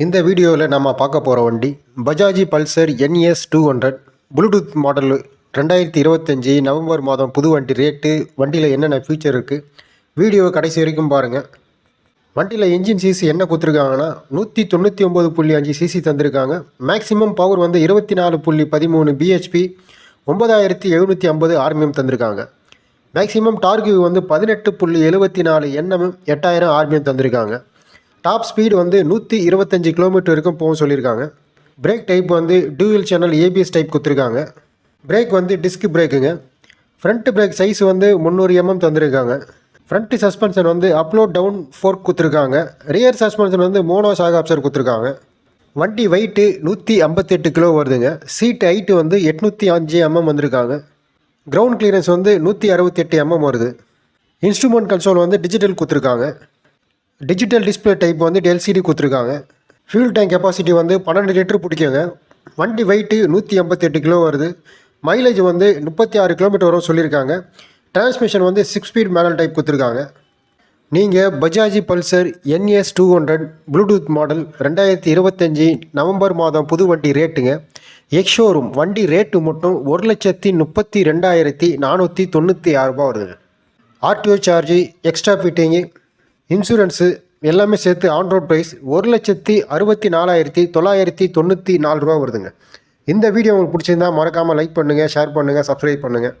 இந்த வீடியோவில் நம்ம பார்க்க போகிற வண்டி Bajaj Pulsar NS two hundred bluetooth model ரெண்டாயிரத்தி இருபத்தஞ்சி நவம்பர் மாதம் புது வண்டி ரேட்டு வண்டியில் என்னென்ன ஃபீச்சர் இருக்குது வீடியோ கடைசி வரைக்கும் பாருங்கள் வண்டியில் இன்ஜின் சிசி என்ன கொடுத்துருக்காங்கன்னா நூற்றி தொண்ணூற்றி ஒம்பது புள்ளி அஞ்சு சிசி தந்திருக்காங்க. மேக்ஸிமம் பவர் வந்து இருபத்தி நாலு புள்ளி பதிமூணு பிஹெச்பி ஒன்பதாயிரத்தி எழுநூற்றி ஐம்பது ஆர்மிஎம் தந்திருக்காங்க. மேக்ஸிமம் டார்கியூ வந்து பதினெட்டு புள்ளி எழுபத்தி நாலு என்எம் எட்டாயிரம் ஆர்மிஎம் தந்திருக்காங்க. டாப் ஸ்பீடு வந்து நூற்றி இருபத்தஞ்சி கிலோமீட்டர் வரைக்கும் போகும் சொல்லியிருக்காங்க. பிரேக் டைப் வந்து டியூயல் சேனல் ஏபிஎஸ் டைப் கொடுத்துருக்காங்க. பிரேக் வந்து டிஸ்க் பிரேக்குங்க ஃப்ரண்ட் பிரேக் சைஸ் வந்து முந்நூறு எம்எம் தந்திருக்காங்க. ஃப்ரண்ட் சஸ்பென்ஷன் வந்து அப்லோட் டவுன் ஃபோர்க் கொடுத்துருக்காங்க. ரியர் சஸ்பென்ஷன் வந்து மோனோ ஷாக் ஆப்சர் கொடுத்துருக்காங்க. வண்டி வெயிட்டு நூற்றி ஐம்பத்தெட்டு கிலோ வருதுங்க. சீட் ஹைட்டு வந்து எட்நூற்றி அஞ்சு எம்எம் வந்திருக்காங்க. கிரவுண்ட் கிளியரன்ஸ் வந்து நூற்றி அறுபத்தெட்டு எம்எம் வருது. இன்ஸ்ட்ருமெண்ட் கன்சோல் வந்து டிஜிட்டல் கொடுத்துருக்காங்க. டிஜிட்டல் டிஸ்பிளே டைப் வந்து எல்சிடி கொடுத்துருக்காங்க. ஃபியூல் டேங்க் கெப்பாசிட்டி வந்து பன்னெண்டு லிட்டர் பிடிக்குங்க. வண்டி வெயிட்டு நூற்றி எண்பத்தெட்டு கிலோ வருது. மைலேஜ் வந்து முப்பத்தி ஆறு கிலோமீட்டர் வரும் சொல்லியிருக்காங்க. டிரான்ஸ்மிஷன் வந்து சிக்ஸ் ஸ்பீட் மேனல் டைப் கொடுத்துருக்காங்க. நீங்கள் Bajaj Pulsar NS two hundred bluetooth model ரெண்டாயிரத்தி இருபத்தஞ்சி நவம்பர் மாதம் புது வண்டி ரேட்டுங்க எக்ஷோரூம் வண்டி ரேட்டு மட்டும் ஒரு லட்சத்தி முப்பத்தி ரெண்டாயிரத்தி நானூற்றி தொண்ணூற்றி ஆறு வருது RTO charge extra fitting insurance எல்லாமே சேர்த்து ஆன் ரோட் ப்ரைஸ் ஒரு லட்சத்தி அறுபத்தி நாலாயிரத்தி தொள்ளாயிரத்தி தொண்ணூற்றி நாலு ரூபா வருதுங்க. இந்த வீடியோ உங்களுக்கு பிடிச்சிருந்தா மறக்காமல் லைக் பண்ணுங்கள் ஷேர் பண்ணுங்கள் சப்ஸ்கிரைப் பண்ணுங்கள்